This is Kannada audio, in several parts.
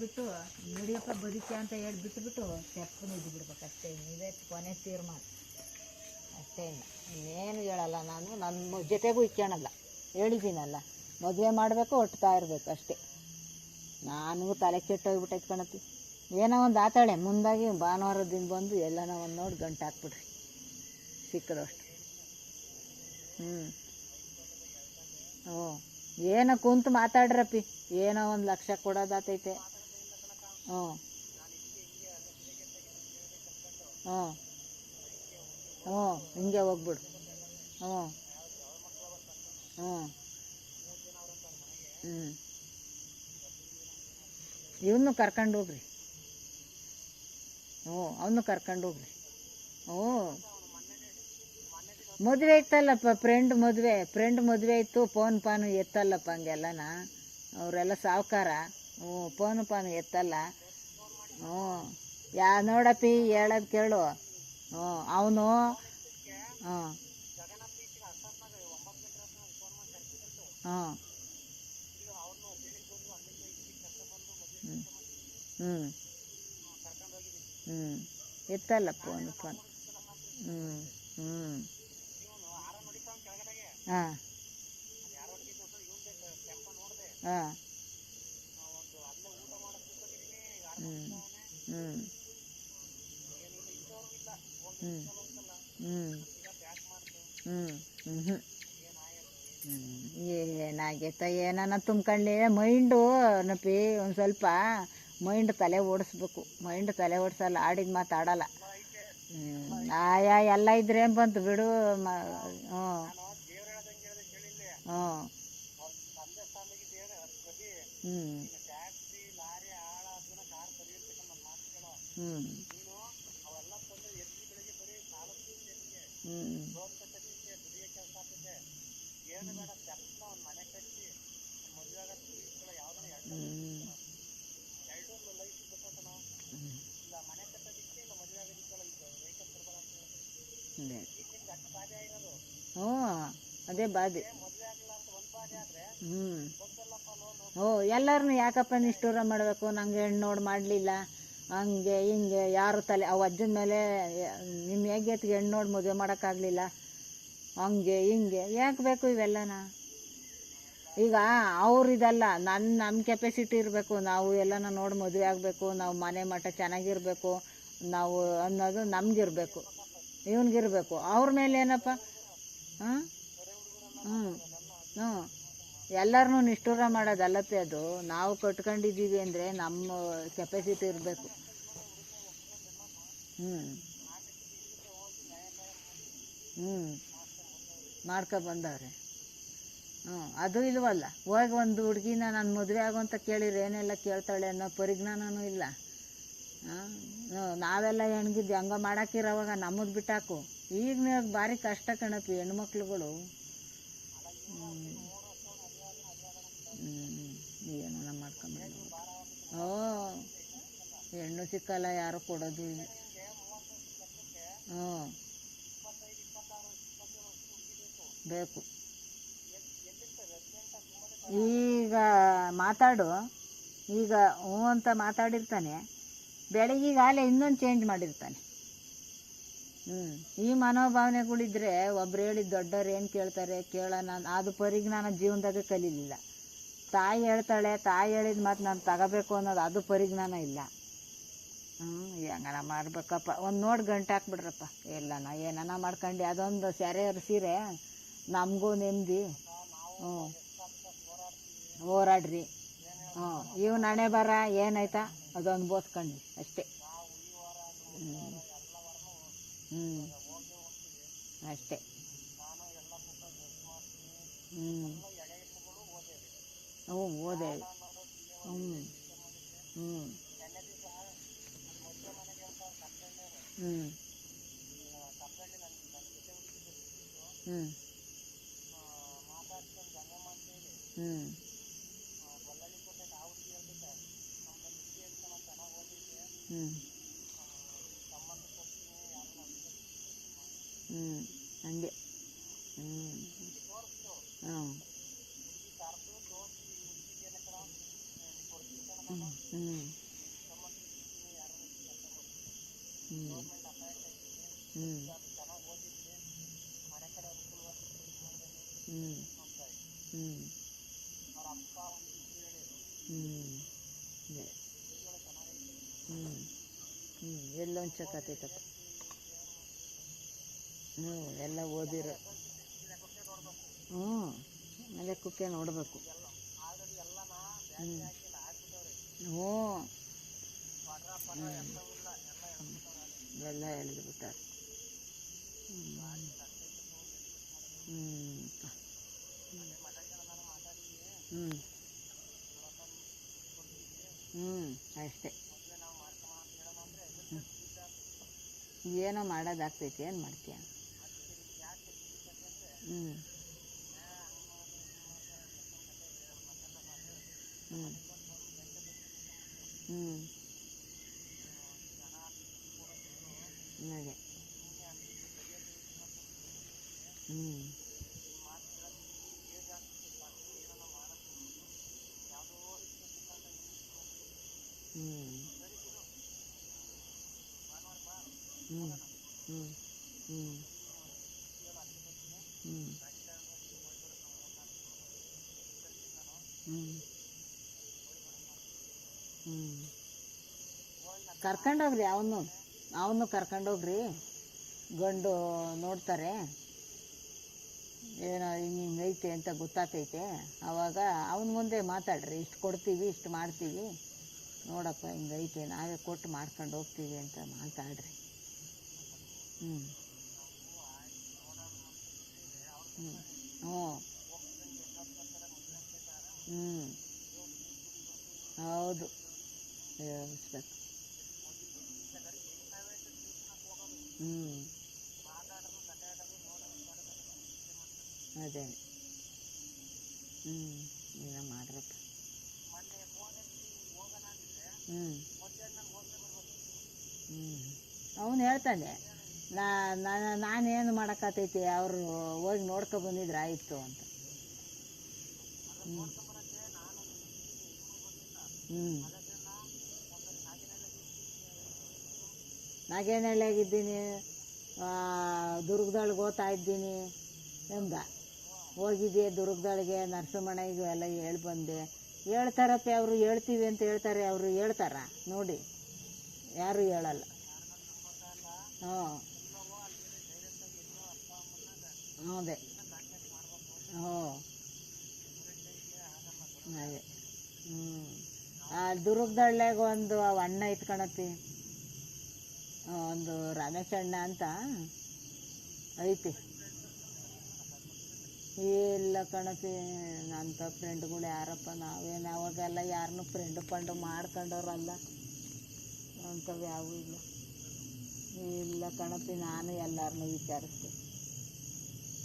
ಮಾಡಿಬಿಟ್ಟು ನಡಿಯಪ್ಪ ಬದುಕಿ ಅಂತ ಹೇಳಿ ಬಿಟ್ಟುಬಿಟ್ಟು ತೆಪ್ಪನ ಇದ್ದು ಬಿಡ್ಬೇಕು ಅಷ್ಟೇ. ಇದೇ ಕೊನೆ ತೀರ್ಮಾನ. ಅಷ್ಟೇ. ಇಲ್ಲ ಇನ್ನೇನು ಹೇಳಲ್ಲ ನಾನು. ನನ್ನ ಜೊತೆಗೂ ಇಕ್ಕೋಣಲ್ಲ ಹೇಳಿದ್ದೀನಲ್ಲ. ಮದುವೆ ಮಾಡಬೇಕು ಒಟ್ತಾ ಇರಬೇಕು ಅಷ್ಟೇ. ನಾನು ತಲೆ ಕೆಟ್ಟೋಗ್ಬಿಟ್ಟು ಕಣತಿ ಏನೋ ಒಂದು ಆತಾಳೆ. ಮುಂದಾಗಿ ಭಾನುವಾರದಿಂದ ಬಂದು ಎಲ್ಲನೋ ಒಂದು ನೋಡಿ ಗಂಟು ಹಾಕ್ಬಿಡ್ರಿ ಸಿಕ್ಕಿದಷ್ಟು ಹ್ಞೂ ಹ್ಞೂ ಏನೋ ಕುಂತು ಮಾತಾಡ್ರಪ್ಪಿ. ಏನೋ ಒಂದು ಲಕ್ಷ ಕೊಡೋದಾತೈತೆ ಹ್ಞೂ. ಹ್ಞೂ. ಹ್ಞೂ, ಹಿಂಗೆ ಹೋಗ್ಬಿಡು. ಹ್ಞೂ. ಹ್ಞೂ. ಹ್ಞೂ ಇವನು ಕರ್ಕೊಂಡು ಹೋಗ್ರಿ. ಹ್ಞೂ, ಅವನು ಕರ್ಕೊಂಡು ಹೋಗ್ರಿ. ಹ್ಞೂ. ಮದುವೆ ಇತ್ತಲ್ಲಪ್ಪ ಫ್ರೆಂಡ್ ಮದುವೆ. ಫ್ರೆಂಡ್ ಮದುವೆ ಇತ್ತು ಫೋನ್ ಪಾನು ಎತ್ತಲ್ಲಪ್ಪ ಹಂಗೆಲ್ಲನ. ಅವರೆಲ್ಲ ಸಾವುಕಾರ. ಹ್ಞೂ, ಫೋನ್ ಪಾನು ಎತ್ತಲ್ಲ. ಹ್ಞೂ, ಯಾ, ನೋಡಪ್ಪಿ, ಹೇಳೋದು ಕೇಳು. ಹ್ಞೂ, ಅವನು, ಹ್ಞೂ. ಹಾಂ ಹ್ಞೂ. ಹ್ಞೂ. ಎತ್ತಲ್ಲ ಫೋನ್ ಫೋನ್. ಹ್ಞೂ ಹ್ಞೂ. ಹಾಂ. ಹಾಂ. ಹ್ಞೂ ಹ್ಞೂ ಹ್ಞೂ ಹ್ಞೂ ಹ್ಞೂ ಹ್ಞೂ ಏನಾಗೈತ ಏನನ ತುಂಬ್ಕೊಂಡೆ ಮೈಂಡು ನಪಿ ಒಂದು ಸ್ವಲ್ಪ ಮೈಂಡ್ ತಲೆ ಓಡಿಸ್ಬೇಕು ಮೈಂಡ್ ತಲೆ ಓಡಿಸಲ್ಲ ಆಡಿದ ಮಾತಾಡಲ್ಲ ಹ್ಞೂ ಆಯಾ ಎಲ್ಲ ಇದ್ರೆ ಬಂತು ಬಿಡು ಮ ಹ್ಞೂ ಹ್ಞೂ ಹ್ಞೂ ಹ್ಞೂ ಹ್ಞೂ ಹ್ಞೂ ಅದೇ. ಬಾಧೆ ಹ್ಞೂ ಓ ಎಲ್ಲರನ್ನೂ ಯಾಕಪ್ಪ ನಿಷ್ಠೂರ ಮಾಡಬೇಕು ನಂಗೆ ಹೆಣ್ಣು ನೋಡಿ ಮಾಡಲಿಲ್ಲ ಹಂಗೆ ಹಿಂಗೆ ಯಾರು ತಲೆ, ಅವ ಅಜ್ಜನ ಮೇಲೆ ನಿಮ್ಮ ಹೇಗೆತ್ಗೆ ಹೆಣ್ಣು ನೋಡಿ ಮದುವೆ ಮಾಡೋಕ್ಕಾಗಲಿಲ್ಲ. ಹಂಗೆ ಹಿಂಗೆ, ಯಾಕೆ ಬೇಕು ಇವೆಲ್ಲನ? ಈಗ ಅವ್ರಿದಲ್ಲ ನನ್ನ ನಮ್ಮ ಕೆಪಾಸಿಟಿ ಇರಬೇಕು, ನಾವು ಎಲ್ಲನ ನೋಡಿ ಮದುವೆ ಆಗಬೇಕು, ನಾವು ಮನೆ ಮಠ ಚೆನ್ನಾಗಿರಬೇಕು, ನಾವು ಅನ್ನೋದು ನಮಗಿರಬೇಕು, ಇವನಿಗಿರಬೇಕು. ಅವ್ರ ಮೇಲೆ ಏನಪ್ಪ? ಹಾಂ? ಹ್ಞೂ ಹ್ಞೂ ಎಲ್ಲರನ್ನೂ ನಿಷ್ಠೂರ ಮಾಡೋದಲ್ಲತ್ತೆ ಅದು. ನಾವು ಕಟ್ಕೊಂಡಿದ್ದೀವಿ ಅಂದರೆ ನಮ್ಮ ಕೆಪಾಸಿಟಿ ಇರಬೇಕು. ಹ್ಞೂ ಹ್ಞೂ ಮಾಡ್ಕೊ ಬಂದವ್ರೆ. ಹ್ಞೂ ಅದು ಇಲ್ವಲ್ಲ. ಹೋಗಿ ಒಂದು ಹುಡುಗಿನ ನಾನು ಮದುವೆ ಆಗು ಅಂತ ಕೇಳಿದ್ರೆ ಏನೆಲ್ಲ ಕೇಳ್ತಾಳೆ ಅನ್ನೋ ಪರಿಜ್ಞಾನನೂ ಇಲ್ಲ. ಹಾಂ? ನಾವೆಲ್ಲ ಹೆಣ್ಗಿದ್ದು ಹಂಗ ಮಾಡಾಕಿರೋವಾಗ ನಮ್ಮದು ಬಿಟ್ಟಾಕು. ಈಗ ನೀವು ಭಾರಿ ಕಷ್ಟ ಕಣಪ್ಪಿ ಹೆಣ್ಮಕ್ಳುಗಳು. ಹ್ಞೂ ಏನೋ ಮಾಡ್ಕೊಂಬಂದು ಓ ಹೆಣ್ಣು ಸಿಕ್ಕಲ್ಲ, ಯಾರು ಕೊಡೋದು ಇಲ್ಲ. ಹ್ಞೂ ಬೇಕು. ಈಗ ಮಾತಾಡು. ಈಗ ಹ್ಞೂ ಅಂತ ಮಾತಾಡಿರ್ತಾನೆ. ಬೆಳಗ್ಗೆಗಾಗಲೇ ಇನ್ನೊಂದು ಚೇಂಜ್ ಮಾಡಿರ್ತಾನೆ. ಹ್ಞೂ ಈ ಮನೋಭಾವನೆಗಳಿದ್ರೆ ಒಬ್ರು ಹೇಳಿದ ದೊಡ್ಡವ್ರು ಏನು ಕೇಳ್ತಾರೆ ಕೇಳೋಣ. ಅದು ಪರಿಜ್ಞಾನ ಜೀವನದಾಗ ಕಲೀಲಿಲ್ಲ. ತಾಯಿ ಹೇಳ್ತಾಳೆ, ತಾಯಿ ಹೇಳಿದ ಮಾತು ನಾನು ತಗೋಬೇಕು ಅನ್ನೋದು ಅದು ಪರಿಜ್ಞಾನ ಇಲ್ಲ. ಹ್ಞೂ ಹೆಂಗನ ಮಾಡ್ಬೇಕಪ್ಪ. ಒಂದು ನೋಡಿ ಗಂಟೆ ಹಾಕ್ಬಿಡ್ರಪ್ಪ. ಎಲ್ಲನ ಏನನ ಮಾಡ್ಕೊಂಡು. ಅದೊಂದು ಸೆರೆ ಸೀರೆ. ನಮಗೂ ನೆಮ್ಮದಿ ಹ್ಞೂ ಹೋರಾಡ್ರಿ. ಹ್ಞೂ ಇವ್ ನಣೆ ಬರ, ಏನಾಯ್ತಾ? ಅದೊಂದು ಅನ್ಬೋಸ್ಕೊಂಡ್ವಿ ಅಷ್ಟೇ. ಹ್ಞೂ ಹ್ಞೂ ಅಷ್ಟೇ. ಹ್ಞೂ ಹ್ಞೂ ಓದೇ. ಹ್ಞೂ ಹ್ಞೂ ಹ್ಞೂ ಹ್ಞೂ ಹ್ಞೂ ಹ್ಞೂ ಹ್ಞೂ ಹಂಗೆ ಹ್ಞೂ ಹ್ಞೂ ಹ್ಞೂ ಹ್ಞೂ ಹ್ಞೂ ಹ್ಞೂ ಹ್ಞೂ ಹ್ಞೂ ಹ್ಞೂ ಹ್ಞೂ ಹ್ಞೂ ಹ್ಞೂ ಎಲ್ಲೊಂದು ಚಕತೈತಪ್ಪ ಹ್ಞೂ ಎಲ್ಲ ಓದಿರೋ ಹ್ಞೂ ಅದೇ ಕುಕ್ಕೆ ನೋಡಬೇಕು ಹ್ಞೂ ಹ್ಞೂ ಎಲ್ಲ ಎಳೆದು ಬಿಟ್ಟಾರೆ ಹ್ಞೂ ಹ್ಞೂ ಅಷ್ಟೇ. ಏನೋ ಮಾಡೋದಾಗ್ತೈತಿ ಏನು ಮಾಡ್ತೀಯ? ಹ್ಞೂ ಹ್ಞೂ ಹ್ಞೂ ಹಾಗೆ. ಹ್ಞೂ ಹ್ಞೂ ಹ್ಞೂ ಹ್ಞೂ ಹ್ಞೂ ಹ್ಞೂ ಹ್ಞೂ ಹ್ಞೂ ಕರ್ಕೊಂಡೋಗ್ರಿ ಅವನು. ಅವನು ಕರ್ಕೊಂಡೋಗ್ರಿ ಗಂಡು ನೋಡ್ತಾರೆ. ಏನೋ ಹಿಂಗೆ ಹಿಂಗೈತೆ ಅಂತ ಗೊತ್ತಾಗ್ತೈತೆ ಆವಾಗ ಅವನ ಮುಂದೆ ಮಾತಾಡ್ರಿ. ಇಷ್ಟು ಕೊಡ್ತೀವಿ, ಇಷ್ಟು ಮಾಡ್ತೀವಿ. ನೋಡಪ್ಪ ಹಿಂಗೈತೆ ನಾವೇ ಕೊಟ್ಟು ಮಾಡ್ಕೊಂಡು ಹೋಗ್ತೀವಿ ಅಂತ ಮಾತಾಡ್ರಿ. ಹ್ಞೂ ಹ್ಞೂ ಹ್ಞೂ ಹ್ಞೂ ಹೌದು ಹ್ಞೂ ಅದೇ. ಹ್ಞೂ ಏನೋ ಮಾಡ್ರಪ್ಪ ಹ್ಞೂ ಹ್ಞೂ ಅವನು ಹೇಳ್ತಾನೆ, ನಾ ನಾನು ನಾನೇನು ಮಾಡೋಕ್ಕಾತೈತಿ ಅವರು ಹೋಗಿ ನೋಡ್ಕೊ ಬಂದಿದ್ರೆ ಆಯಿತು ಅಂತ. ಹ್ಞೂ ಹ್ಞೂ ನಾಗೇನಹಳ್ಳಿಯಾಗಿದ್ದೀನಿ ದುರ್ಗದೊಳಗೆ ಓದ್ತಾ ಇದ್ದೀನಿ ಎಂದ. ಹೋಗಿದ್ದೆ ದುರ್ಗದೊಳಗೆ ನರಸಿಂಹಣ್ಣಗೆ ಎಲ್ಲ ಹೇಳಿ ಬಂದೆ. ಹೇಳ್ತಾರಪ್ಪ ಅವರು, ಹೇಳ್ತೀವಿ ಅಂತ ಹೇಳ್ತಾರೆ, ಅವರು ಹೇಳ್ತಾರ ನೋಡಿ. ಯಾರೂ ಹೇಳಲ್ಲ. ಹ್ಞೂ ಅದೇ ಹ್ಞೂ ಅದೇ ಹ್ಞೂ ಆ ದುರ್ಗದಳ್ಳಿಯಾಗ ಒಂದು ಅಣ್ಣ ಇಟ್ಕೊಳತಿ ಒಂದು ರಮೇಶ್ ಅಣ್ಣ ಅಂತ ಐತಿ. ಇಲ್ಲ ಕಣತಿ ನಂಥ ಫ್ರೆಂಡ್ಗಳು ಯಾರಪ್ಪ ನಾವೇನು ಅವಾಗೆಲ್ಲ ಯಾರನ್ನು ಫ್ರೆಂಡು ಪಂಡು ಮಾಡ್ಕೊಂಡವ್ರಲ್ಲ. ಅಂಥವು ಯಾವೂ ಇಲ್ಲ. ಇಲ್ಲ ಕಣತಿ, ನಾನು ಎಲ್ಲರನ್ನೂ ವಿಚಾರಿಸ್ತೀನಿ.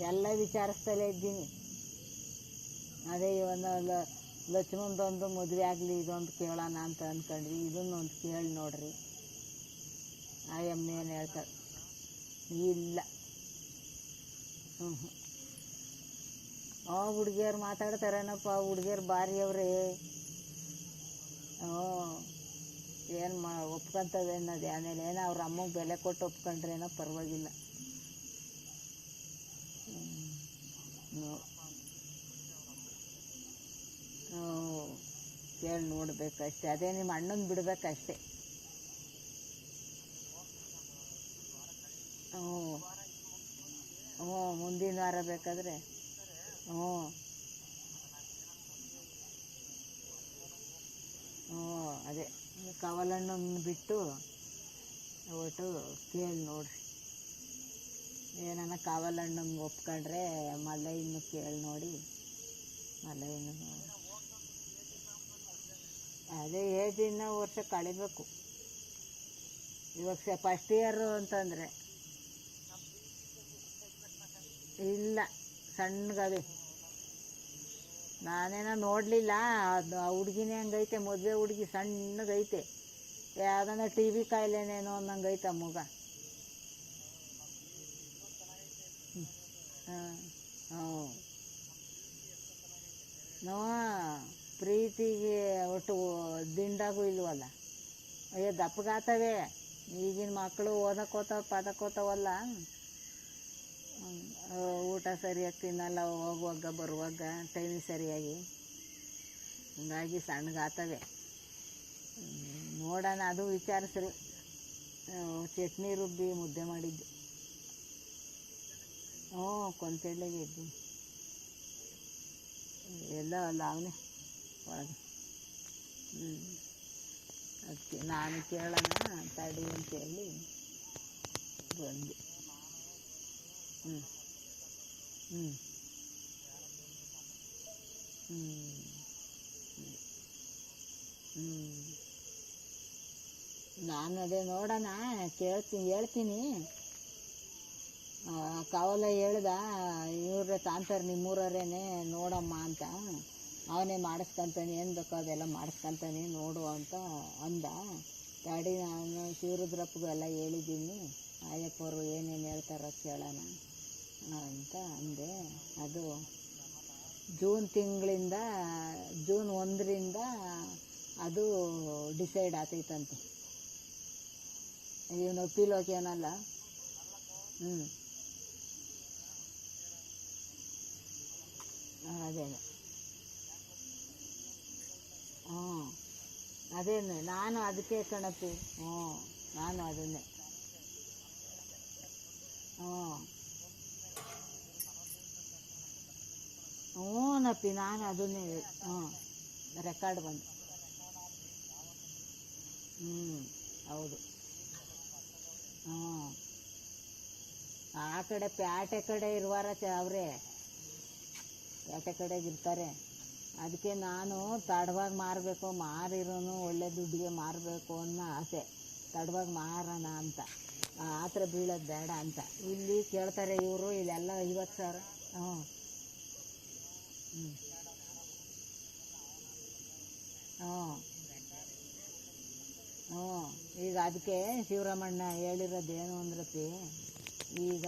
ಎಲ್ಲ ವಿಚಾರಿಸ್ತಲೇ ಇದ್ದೀನಿ. ಅದೇ ಇವನ್ನ ಲಕ್ಷ್ಮಣದೊಂದು ಮದುವೆ ಆಗಲಿ, ಇದೊಂದು ಕೇಳೋಣ ಅಂತ ಅಂದ್ಕೊಂಡ್ವಿ ಇದನ್ನೊಂದು ಕೇಳಿ ನೋಡ್ರಿ. ಆ ಎಮ್ಮೆ ಏನು ಹೇಳ್ತಾರೆ? ಇಲ್ಲ. ಹ್ಞೂ ಹ್ಞೂ ಆ ಹುಡುಗಿಯರು ಮಾತಾಡ್ತಾರೇನಪ್ಪ? ಆ ಹುಡುಗಿಯರು ಭಾರಿ ಅವ್ರೆ ಹ್ಞೂ ಏನು ಮಾ, ಒಪ್ಕೊಂತವೆ ಅನ್ನೋದು. ಆಮೇಲೆ ಏನೋ ಅವ್ರ ಅಮ್ಮಗೆ ಬೆಲೆ ಕೊಟ್ಟು ಒಪ್ಕೊಂಡ್ರೇನೋ ಪರವಾಗಿಲ್ಲ. ಕೇಳಿ ನೋಡ್ಬೇಕಷ್ಟೆ. ಅದೇ ನಿಮ್ಮ ಅಣ್ಣನ ಬಿಡ್ಬೇಕಷ್ಟೆ. ಹ್ಞೂ ಹ್ಞೂ ಮುಂದಿನ ವಾರ ಬೇಕಾದರೆ. ಹ್ಞೂ ಹ್ಞೂ ಅದೇ. ಕವಲಣ್ಣನ್ನು ಬಿಟ್ಟು ಒಟ್ಟು ಕೇಳಿ ನೋಡಿರಿ. ಏನನ್ನ ಕಾವಲಣ್ಣಂಗೆ ಒಪ್ಕೊಂಡ್ರೆ ಇನ್ನು ಕೇಳಿ ನೋಡಿ. ಮಲ್ಲಯ್ಯನ ಅದೇ ಏಜ್ ಇನ್ನೂ ವರ್ಷ ಕಳಿಬೇಕು. ಇವಾಗ ಫಸ್ಟ್ ಇಯರು ಅಂತಂದರೆ. ಇಲ್ಲ ಸಣ್ಣಗವೆ ನಾನೇನೋ ನೋಡಲಿಲ್ಲ, ಅದು ಆ ಹುಡುಗಿನೇ ಹಂಗೈತೆ, ಮದುವೆ ಹುಡುಗಿ ಸಣ್ಣಗೈತೆ. ಯಾವ್ದನ್ನ ಟಿ ವಿ ಕಾಯಿಲೆನೇನೋ ಅನ್ನಂಗೈತೆ ಆ ಮಗ. ಹ್ಞೂ ನೋ, ಪ್ರೀತಿಗೆ ಒಟ್ಟು ದಿಂಡಾಗೂ ಇಲ್ವಲ್ಲ. ಅಯ್ಯೋ ದಪ್ಪಗಾತವೆ ಈಗಿನ ಮಕ್ಕಳು ಓದಕ್ಕೋತಾವ ಪದಕ್ಕೋತಾವಲ್ಲ ಊಟ ಸರಿಯಾಗಿ ತಿನ್ನಲ್ಲ, ಹೋಗುವಾಗ, ಬರುವಾಗ ಟೈಮಿಗೆ ಸರಿಯಾಗಿ. ಹಂಗಾಗಿ ಸಣ್ಣಗಾತವೆ ನೋಡೋಣ, ಅದು ವಿಚಾರಿಸ್ರಿ. ಚಟ್ನಿ ರುಬ್ಬಿ ಮುದ್ದೆ ಮಾಡಿದ್ದು. ಹ್ಞೂ ಕೊಂತೆಳ್ಳಿಗೆ ಇದ್ದು ಎಲ್ಲ ಅಲ್ಲ ಅವನೇ ಒಳಗೆ. ಹ್ಞೂ ಅದಕ್ಕೆ ನಾನು ಕೇಳೋಣ, ತಡಿ ಅಂತೇಳಿ ಬಂದೆ. ಹ್ಞೂ ಹ್ಞೂ ಹ್ಞೂ ಹ್ಞೂ ನಾನು ಅದೇ ನೋಡೋಣ ಕೇಳ್ತೀನಿ ಹೇಳ್ತೀನಿ. ಕಾವಲ ಹೇಳ್ದ ಇವ್ರೆ ತಾಂತಾರೆ ನಿಮ್ಮೂರವರೇನೆ ನೋಡಮ್ಮ ಅಂತ. ಅವನೇ ಮಾಡಿಸ್ಕೊಂತಾನೆ, ಏನು ಬೇಕೋ ಅದೆಲ್ಲ ಮಾಡಿಸ್ಕೊಂತಾನೆ ನೋಡು ಅಂತ ಅಂದ. ಗಾಡಿ ನಾನು ಶಿವರುದ್ರಪ್ಪಗೂ ಎಲ್ಲ ಹೇಳಿದ್ದೀನಿ. ಆಯಪ್ಪವರು ಏನೇನು ಹೇಳ್ತಾರೋ ಕೇಳೋಣ. ಅಂತ ಅಂದೆ. ಅದು ಜೂನ್ ತಿಂಗಳಿಂದ, ಜೂನ್ ಒಂದರಿಂದ ಅದು ಡಿಸೈಡ್ ಆತೈತಂತೆ. ಇವನು ಒಪ್ಪಿಲೋಕೇನಲ್ಲ ಹ್ಞೂ ಅದೇ. ಹ್ಞೂ ಅದೇನೆ, ನಾನು ಅದಕ್ಕೆ ಕಣಪ್ಪಿ ಹ್ಞೂ ನಾನು ಅದನ್ನೇ. ಹ್ಞೂ ಹ್ಞೂನಪ್ಪಿ ನಾನು ಅದನ್ನೇ ಹ್ಞೂ ರೆಕಾರ್ಡ್ ಬಂದು. ಹ್ಞೂ ಹೌದು. ಹ್ಞೂ. ಆ ಕಡೆ ಪ್ಯಾಟೆ ಕಡೆ ಇರುವಾರ ಚ, ಅವರೇ. ಪ್ಯಾಟೆ ಕಡೆಗೆ ಇರ್ತಾರೆ. ಅದಕ್ಕೆ ನಾನು ತಡವಾಗಿ ಮಾರಬೇಕು, ಮಾರಿರೋನು ಒಳ್ಳೆ ದುಡ್ಡಿಗೆ ಮಾರಬೇಕು ಅನ್ನೋ ಆಸೆ. ತಡವಾಗಿ ಮಾರೋಣ ಅಂತ. ಆ ಥರ ಬೀಳೋದು ಬೇಡ ಅಂತ. ಇಲ್ಲಿ ಕೇಳ್ತಾರೆ ಇವರು ಇಲ್ಲೆಲ್ಲ ಐವತ್ತು ಸಾವಿರ ಹ್ಞೂ. ಹ್ಞೂ ಹ್ಞೂ ಈಗ ಅದಕ್ಕೆ ಶಿವರಾಮಣ್ಣ ಹೇಳಿರೋದೇನು ಅಂದ್ರಪ್ಪಿ ಈಗ